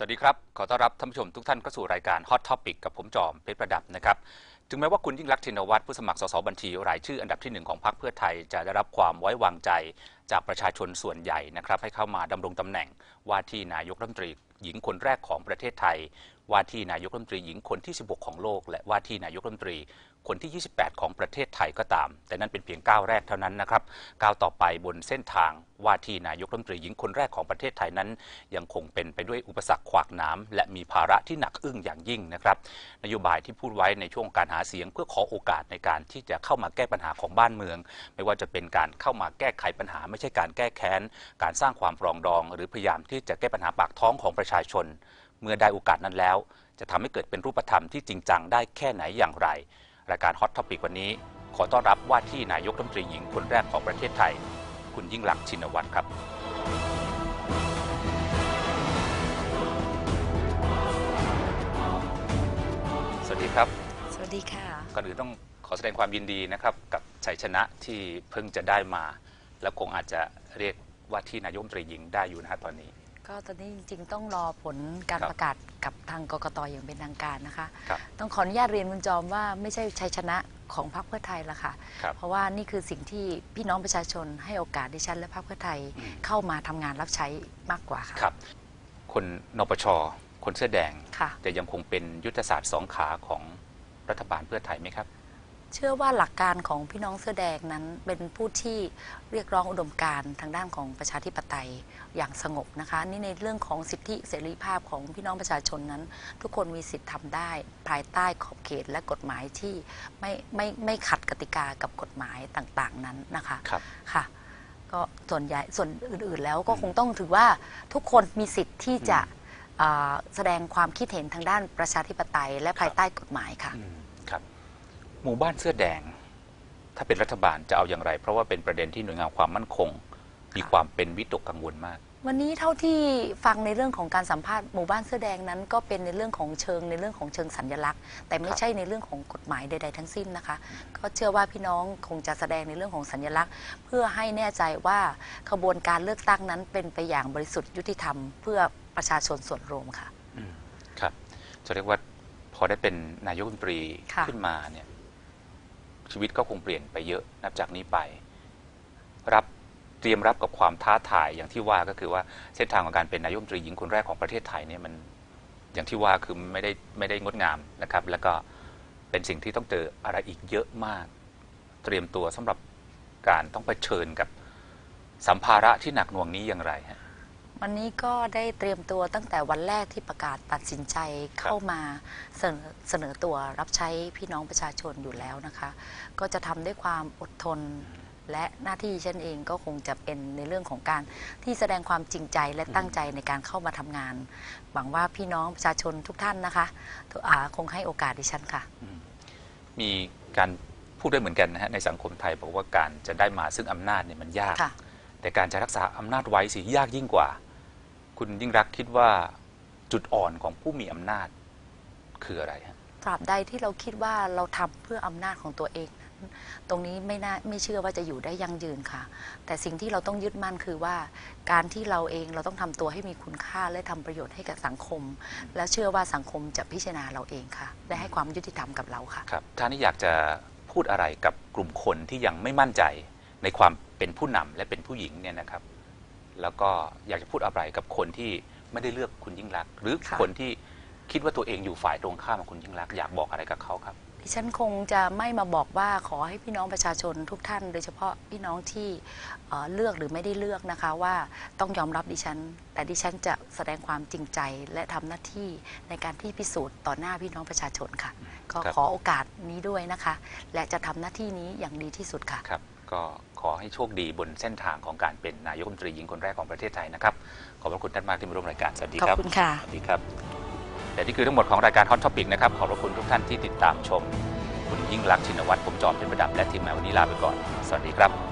สวัสดีครับ ขอต้อนรับท่านผู้ชมทุกท่านเข้าสู่รายการ Hot Topic กับผมจอมเพชรประดับนะครับ ถึงแม้ว่าคุณยิ่งรักษณ์ชินวัตรผู้สมัครสสบัญชี รายชื่ออันดับที่หนึ่งของพรรคเพื่อไทยจะได้รับความไว้วางใจจากประชาชนส่วนใหญ่นะครับให้เข้ามาดำรงตำแหน่งว่าที่นายกรัฐมนตรีหญิงคนแรกของประเทศไทย ว่าที่นายกรัฐมนตรีหญิงคนที่ 16 ของโลก และว่าที่นายกรัฐมนตรี คนที่ 28 ของประเทศไทยก็ตาม แต่นั่นเป็นเพียงก้าวแรกเท่านั้นนะครับก้าวต่อไปบนเส้นทางว่าที่นายกรัฐมนตรีหญิงคนแรกของประเทศไทยนั้น ยังคงเป็นไปด้วยอุปสรรคขวากน้ำและมีภาระที่หนักอึ้งอย่างยิ่งนะครับ นโยบายที่พูดไว้ในช่วงการหาเสียงเพื่อขอโอกาสในการที่จะเข้ามาแก้ปัญหาของบ้านเมือง ไม่ว่าจะเป็นการเข้ามาแก้ไขปัญหา ไม่ใช่การแก้แค้น การสร้างความปรองดอง หรือพยายามที่จะแก้ปัญหาปากท้องของประชาชน เมื่อได้โอกาสนั้นแล้ว จะทำให้เกิดเป็นรูปธรรมที่จริงจังได้แค่ไหนอย่างไร รายการฮอตท็อปิกวันนี้ ขอต้อนรับว่าที่นายกรัฐมนตรีหญิงคนแรกของประเทศไทย คุณยิ่งลักษณ์ชินวัตรครับ สวัสดีครับ สวัสดีค่ะ ก่อนอื่นต้องขอแสดงความยินดีนะครับ กับชัยชนะที่เพิ่งจะได้มา แล้วคงอาจจะเรียกว่าที่นายกรัฐมนตรีหญิงได้อยู่นะฮะตอนนี้ ก็ตอนนี้จริงๆ ต้องรอผลการครับประกาศกับทางกกตอย่างเป็นทางการนะคะ ครับ ต้องขออนุญาตเรียนคุณจอมว่าไม่ใช่ชัยชนะของพรรคเพื่อไทยละค่ะ ครับ เพราะว่านี่คือสิ่งที่พี่น้องประชาชนให้โอกาสดิฉันและพรรคเพื่อไทยอืม เข้ามาทำงานรับใช้มากกว่าค่ะครับ คนนปช คนเสื้อแดง ค่ะ จะยังคงเป็นยุทธศาสตร์สองขาของรัฐบาลเพื่อไทยไหมครับ เชื่อว่าหลักการของพี่น้องเสื้อแดงนั้นเป็นผู้ที่เรียกร้องอุดมการณ์ทางด้านของประชาธิปไตยอย่างสงบนะคะนี่ในเรื่องของสิทธิเสรีภาพของพี่น้องประชาชนนั้น ทุกคนมีสิทธิ์ทำได้ ภายใต้ขอบเขตและกฎหมายที่ไม่ไม่ไม่ขัดกติกากับกฎหมายต่างๆนั้นนะคะครับค่ะก็ส่วนใหญ่ส่วนอื่นๆแล้วก็คงต้องถือว่าทุกคนมีสิทธิ์ที่จะอ่าแสดงความคิดเห็นทางด้านประชาธิปไตย และภายใต้กฎหมายค่ะอืมครับ หมู่บ้านเสื้อแดง ถ้าเป็นรัฐบาลจะเอาอย่างไร เพราะว่าเป็นประเด็นที่หน่วยงานความมั่นคง มีความเป็นวิตกกังวลมาก วันนี้เท่าที่ฟังในเรื่องของการสัมภาษณ์หมู่บ้านเสื้อแดงนั้นก็เป็นในเรื่องของเชิงในเรื่องของเชิงสัญลักษณ์ แต่ไม่ครับใช่ในเรื่องของกฎหมายใด ๆ ทั้งสิ้นนะคะ ก็เชื่อว่าพี่น้องคงจะแสดงในเรื่องของสัญลักษณ์ เพื่อให้แน่ใจว่าขบวนการเลือกตั้งนั้นเป็นไปอย่างบริสุทธิ์ยุติธรรม เพื่อประชาชนส่วนรวมค่ะอืมครับจะเรียกว่าพอได้เป็นนายกรัฐมนตรีค่ะขึ้นมาเนี่ย ชีวิตก็คงเปลี่ยนไปเยอะนับจากนี้ไป รับเตรียมรับกับความท้าทายอย่างที่ว่าก็คือว่าเส้นทางของการเป็นนายกรัฐมนตรีหญิงคนแรกของประเทศไทยเนี่ยมันอย่างที่ว่าคือไม่ได้ไม่ได้งดงามนะครับ แล้วก็เป็นสิ่งที่ต้องเจออะไรอีกเยอะมาก เตรียมตัวสำหรับการต้องเผชิญกับสัมภาระที่หนักหน่วงนี้อย่างไรฮะ วันนี้ก็ได้เตรียมตัวตั้งแต่วันแรกที่ประกาศตัดสินใจเข้ามาเสนอเสนอตัวรับใช้พี่น้องประชาชนอยู่แล้วนะคะ ก็จะทำด้วยความอดทนและหน้าที่ฉันเองก็คงจะเป็นในเรื่องของการที่แสดงความจริงใจและตั้งใจในการเข้ามาทำงาน หวังว่าพี่น้องประชาชนทุกท่านนะคะทุกอ่าคงให้โอกาสดิฉันค่ะ มีการพูดด้วยเหมือนกันนะฮะในสังคมไทยบอกว่าการจะได้มาซึ่งอำนาจเนี่ยมันยาก ค่ะ แต่การจะรักษาอำนาจไว้สิยากยิ่งกว่า คุณยิ่งรักษณ์คิดว่าจุดอ่อนของผู้มีอำนาจคืออะไรฮะตราบใดที่เราคิดว่าเราทำเพื่ออำนาจของตัวเองนั้นตรงนี้ไม่น่าไม่เชื่อว่าจะอยู่ได้ยั่งยืนค่ะ แต่สิ่งที่เราต้องยึดมั่นคือว่า การที่เราเองเราต้องทำตัวให้มีคุณค่าและทำประโยชน์ให้กับสังคม แล้วเชื่อว่าสังคมจะพิจารณาเราเองค่ะ และให้ความยุติธรรมกับเราค่ะ ครับท่านนี่อยากจะพูดอะไรกับกลุ่มคนที่ยังไม่มั่นใจในความเป็นผู้นำและเป็นผู้หญิงเนี่ยนะครับ แล้วก็อยากจะพูดอะไรกับคนที่ไม่ได้เลือกคุณยิ่งรักษณ์หรือค่ะ คนที่คิดว่าตัวเองอยู่ฝ่ายตรงข้ามกับคุณยิ่งรักษณ์อยากบอกอะไรกับเขาครับ ดิฉันคงจะไม่มาบอกว่าขอให้พี่น้องประชาชนทุกท่าน โดยเฉพาะพี่น้องที่เอ่อเลือกหรือไม่ได้เลือกนะคะว่าต้องยอมรับดิฉัน แต่ดิฉันจะแสดงความจริงใจและทำหน้าที่ในการที่พิสูจน์ต่อหน้าพี่น้องประชาชนค่ะ ก็ครับ ขอโอกาสนี้ด้วยนะคะ และจะทำหน้าที่นี้อย่างดีที่สุดค่ะ ครับ ก็ขอให้โชคดีบนเส้นทางของการเป็นนายกรัฐมนตรีหญิงคนแรกของประเทศไทยนะครับ ขอบพระคุณท่านมากที่มาร่วมรายการ สวัสดีขอบครับคุณค่ะ สวัสดีครับและนี่คือทั้งหมดของรายการ Hot Topic นะครับ ขอบพระคุณทุกท่านที่ติดตามชม คุณยิ่งรักษณ์ชินวัตรผมจอมเป็นประดับและทีมงานวันนี้ลาไปก่อน สวัสดีครับ